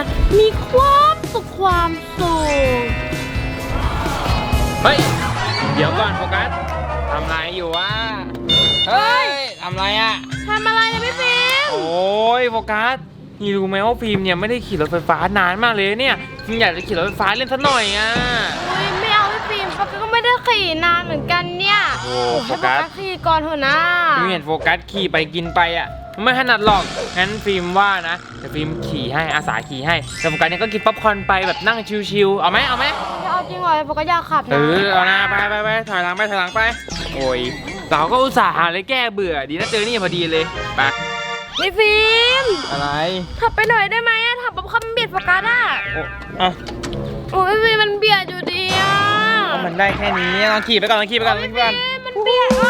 นะ มีความสุขความสุขเฮ้ย เดี๋ยวก่อนโฟกัสทำอะไรอยู่วะ เฮ้ยทำอะไรอะ ทำอะไรนะพี่ฟิล์มโอ้ยโฟกัสนี่รู้ไหมว่าฟิล์มเนี่ยไม่ได้ขี่รถไฟฟ้านานมากเลยเนี่ยฟิล์มอยากจะขี่รถไฟฟ้าเล่นสักหน่อยอะ อุ้ยไม่เอาพี่ฟิล์มเขาก็ไม่ได้ขี่นานเหมือนกันเนี่ยโอ้ให้โฟโฟกักัสสขี่ก่อนเถอะนะฟิล์มเห็นโฟกัสขี่ไปกินไปอะมัน ไม่ถนัดหรอกงั้นฟิล์มว่านะเดี๋ยวฟิล์มขี่ให้อาสาขี่ให้แต่โฟกัสเนี่ยก็กินป๊อปคอร์นไปแบบนั่งชิวๆเอาไหมเอาไหมจะเอาจริงเหรอโฟกัสอยากขับเอนะ อเอานะไปไปไปถอยหลังไปถอยหลังไปโอ้ยเราก็อุตส่าห์หาอะไรแก้เบื่อดีนะเจอนี่พอดีเลยไปพี่ฟิล์มอะไรขับไปหน่อยได้ไหมอะขับแบบคำเบียดโฟกัสอะโอ้อะโอ้ยพี่ฟิล์มมันเบียดอยู่ดีอะก็มันได้แค่นี้ลองขี่ไปก่อนลองขี่ไปก่อนลองขี่ไปก่อนเอ๊ะมันเบียดอะ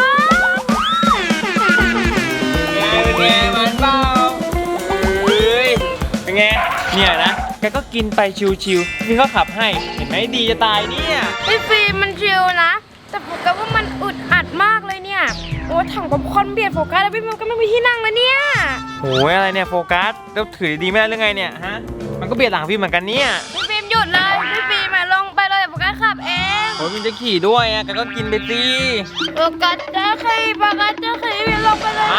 เป็นไงมันเปล่าเฮ้ยเป็นไงเนี่ยนะแกก็กินไปชิวๆนี่เขาขับให้เห็นไหมดีจะตายเนี่ยพี่ฟิล์มมันชิลนะ แต่โฟกัสว่ามันอึดอัดมากเลยเนี่ย โอ้ถังป๊อปคอร์นเบียดโฟกัสแล้วพี่ฟิล์มก็ไม่มีที่นั่งแล้วเนี่ย โอ้ยอะไรเนี่ยโฟกัสแล้วถือดีไม่ได้หรือไงเนี่ยฮะมันก็เบียดหลังพี่เหมือนกันเนี่ยพี่ฟิล์มหยุดเลยพี่ฟิล์มอะลงไปเลยเดี๋ยวโฟกัสขับเองโอ้ยมันจะขี่ด้วยอะแกก็กินไปสิโฟกัสจะขี่โฟกัสจะขี่พี่ลงไปเลย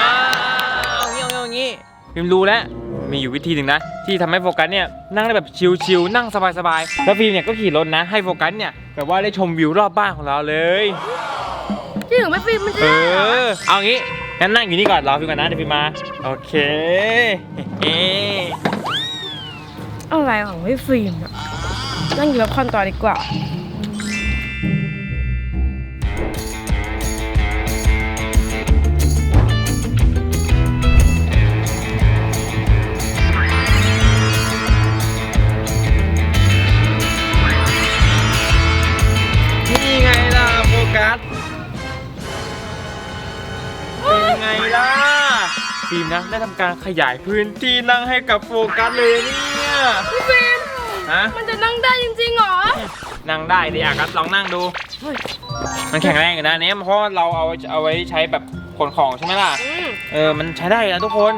พิมรู้แล้วมีอยู่วิธีหนึ่งนะ ที่ทำให้โฟกัสเนี่ยนั่งได้แบบชิลๆนั่งสบายๆแล้วฟิล์มเนี่ยก็ขี่รถนะ ให้โฟกัสเนี่ยแบบว่าได้ชมวิวรอบบ้านของเราเลยจริงเหรอพี่ฟิล์มมันจะเอได้เหรออเอางี้งั้นนั่งอยู่นี่ก่อนรอฟิล์มก่อนนะเดี๋ยวฟิล์มมาโอเคเฮ้อะไรของพี่ฟิล์มอะนั่งอยู่แบบคอนต่อดีกว่า เป็นไงล่ะฟิล์มนะได้ทำการขยายพื้นที่นั่งให้กับโฟกัสเลยเนี่ยพี่ฟิล์มฮะมันจะนั่งได้จริงๆเหรอ นั่งได้ดิอะกัสลองนั่งดูเฮ้ยมันแข็งแรงอยู่นะอันเนี้ยเพราะว่าเราเอาเอาไว้ใช้แบบขนของใช่ไหมล่ะ อืมเออ มันใช้ได้นะทุกคน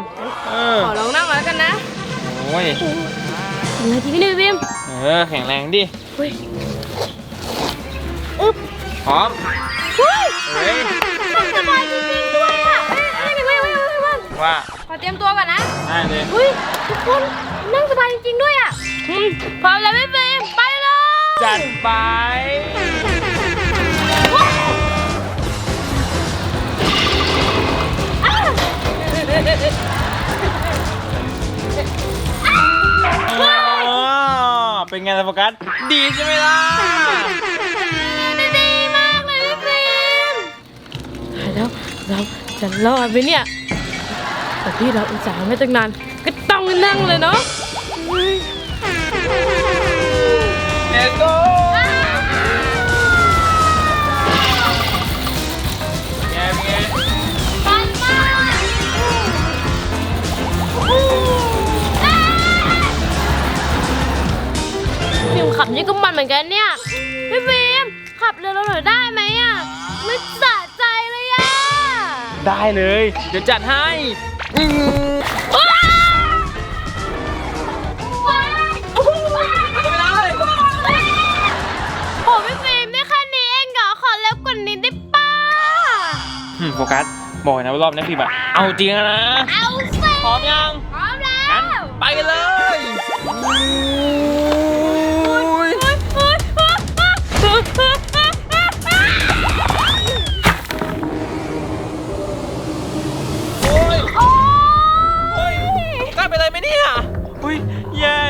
เออ ขอลองนั่งก่อนแล้วกันนะโอ้ยยังไงดีพี่ฟิล์มเออ แข็งแรงดิเฮ้ยอึ๊บพร้อมเฮ้ยเฮ้ยนั่งสบายจริง ว้ยเว้ยว่า ขอเตรียมตัวก่อนนะ ได้เลย เฮ้ยทุกคนนั่งสบายจริงๆด้วยอะอืมพร้อมแล้วพี่ฟิล์มไปเลยจัดไป อ๋อ เป็นไงล่ะโฟกัส ดีใช่ไหมล่ะ ดีมากเลยพี่ฟิล์มแล้วเราจะรอดไหมเนี่ย แต่ที่เราอุตส่าห์ไม่ตั้งนาน ก็ต้องนั่งเลยเนาะเลโก้ไงเป็นไงปันมากฟิล์มขับนี่ก็มันเหมือนกันเนี่ยพี่ฟิล์มขับเรือเราหน่อยได้ไหมอะไม่สะใจเลยอะ ได้เลย เดี๋ยวจัดให้อืมว้าวว้าว โอ้พี่ฟิล์มได้แค่นี้เองเหรอขอเร็วกว่านี้ได้ป่ะอืมโฟกัส บอกเลยนะว่ารอบนี้พี่แบบเอาจริงแล้วนะ เอาสิ พร้อมยัง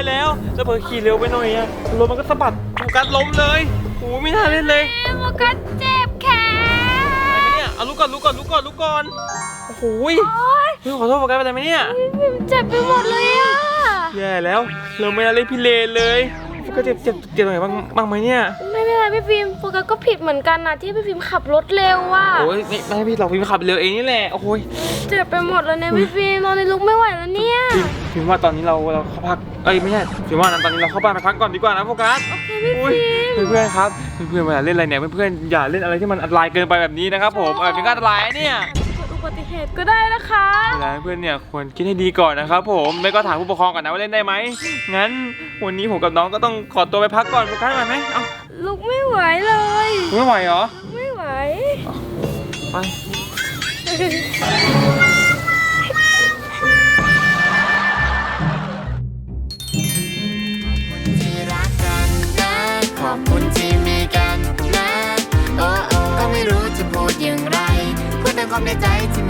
แย่แล้วแล้วเผลอขี่เร็วไปหน่อยอะรถมันก็สะบัดโฟกัสล้มเลยโอ้ไม่น่าเล่นเลยโฟกัสเจ็บแขอะไรไหมนเนี่ยเอาลุกก่อนลุกก่อนลุกก่อนลุกก่อนโอ้โหยโอ๊ยเฮ้ยขอโทษโฟกัสเป็นอะไรไหมเนี่ยเจ็บไปหมดเลยอะแย่แล้วเราไม่น่าเล่นพี่เลนเลยโฟกัสเจ็บเจ็บเจ็บตรงไหนบ้างบ้างไหมเนี่ยไม่เป็นไรพี่ฟิล์มโฟกัสก็ผิดเหมือนกันนะที่พี่ฟิล์มขับรถเร็วอะโอ้ยไม่ไม่ให้พี่เราพี่ขับเร็วเองนี่แหละโอ้ย เจ็บไปหมดแล้วเนี่ยพี่ฟิล์มนอนในลุกไม่ไหวแล้วเนี่ย พี่พี่ว่าตอนนี้เราเราเข้าพักเอ้ยไม่ใช่พี่ว่านะตอนนี้เราเข้าบ้านไปพักก่อนดีกว่านะโฟกัสโอเคพี่โอ้ยฟิล์มเพื่อนๆครับเพื่อนๆเวลาเล่นอะไรเนี่ยเพื่อนๆอย่าเล่นอะไรที่มันอันตรายเกินไปแบบนี้นะครับผมเออเป็นการอันตรายนะเนี่ยเกิดอุบัติเหตุก็ได้นะคะเวลาเพื่อนเนี่ยควรคิดให้ดีก่อนนะครับผมไม่ก็ถามผู้ปกครองก่อนนะว่าเล่นได้ไหมงั้นวันนี้ผมกับน้องก็ต้องขอตัวไปพักก่อนโฟกัสไหวไหมเอ้าลุกไม่ไหวเลยไม่ไหวเหรอไม่ไหวไป ความในใจที่